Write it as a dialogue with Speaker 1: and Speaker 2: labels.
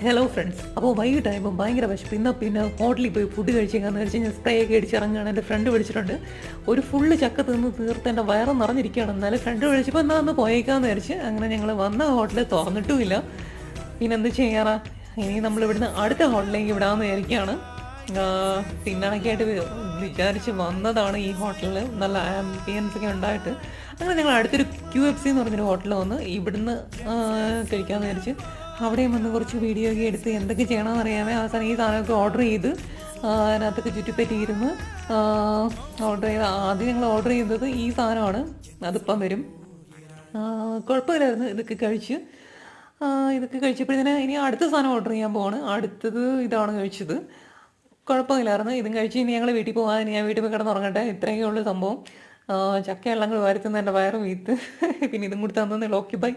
Speaker 1: Hello friends അപ്പോൾ വൈകിട്ടായപ്പോൾ ഭയങ്കര വിശപ്പ്. ഇന്ന് പിന്നെ ഹോട്ടലിൽ പോയി ഫുഡ് കഴിച്ചേക്കാന്ന് വെച്ച് ഞാൻ സ്പ്രേ ഒക്കെ അടിച്ചിറങ്ങുകയാണ് എന്റെ ഫ്രണ്ട് വിളിച്ചിട്ടുണ്ട്. ഒരു ഫുള്ള് ചക്ക തിന്ന് തീർത്ത് എന്റെ വയറ് നിറഞ്ഞിരിക്കുകയാണ്. എന്നാലും ഫ്രണ്ട് വിളിച്ചപ്പോൾ എന്നാൽ ഒന്ന് പോയേക്കാന്ന് വിചാരിച്ച് അങ്ങനെ ഞങ്ങൾ വന്ന ഹോട്ടൽ തുറന്നിട്ടുമില്ല. പിന്നെ എന്ത് ചെയ്യാറാ ഇനി നമ്മൾ ഇവിടുന്ന് അടുത്ത ഹോട്ടലിലേക്ക് വിടാമെന്ന് വിചാരിക്കുകയാണ്. പിന്നണക്കായിട്ട് വിചാരിച്ച് വന്നതാണ് ഈ ഹോട്ടലിൽ നല്ല ആംബിയൻസ് ഒക്കെ ഉണ്ടായിട്ട്. അങ്ങനെ ഞങ്ങൾ അടുത്തൊരു ക്യു എഫ് സി എന്ന് പറഞ്ഞൊരു ഹോട്ടലിൽ വന്ന് ഇവിടുന്ന് കഴിക്കാമെന്ന് വിചാരിച്ച് അവിടെയും വന്ന് കുറച്ച് വീഡിയോ ഒക്കെ എടുത്ത് എന്തൊക്കെ ചെയ്യണമെന്ന് അറിയാമേ. അവസാനം ഈ സാധനമൊക്കെ ഓർഡർ ചെയ്ത് അതിനകത്തൊക്കെ ചുറ്റിപ്പറ്റിയിരുന്ന്. ഓർഡർ ചെയ്ത് ആദ്യം ഞങ്ങൾ ഓർഡർ ചെയ്തത് ഈ സാധനമാണ്. അതിപ്പം വരും. കുഴപ്പമില്ലായിരുന്നു. ഇതൊക്കെ കഴിച്ച് ഇതൊക്കെ കഴിച്ചപ്പോഴത്തേന് ഇനി അടുത്ത സാധനം ഓർഡർ ചെയ്യാൻ പോവാണ്. അടുത്തത് ഇതാണ് കഴിച്ചത്. കുഴപ്പമില്ലായിരുന്നു. ഇതും കഴിച്ച് ഇനി ഞങ്ങൾ വീട്ടിൽ പോകാൻ ഞാൻ വീട്ടിൽ പോയി കിടന്നുറങ്ങട്ടെ. ഇത്രയൊക്കെ ഉള്ളു സംഭവം. ചക്കയെല്ലാം കൂടി വരുത്തുന്ന എന്റെ വയറ് വീത്ത്. പിന്നെ ഇതും കൂടി തന്നെ ഓക്കെ ബൈ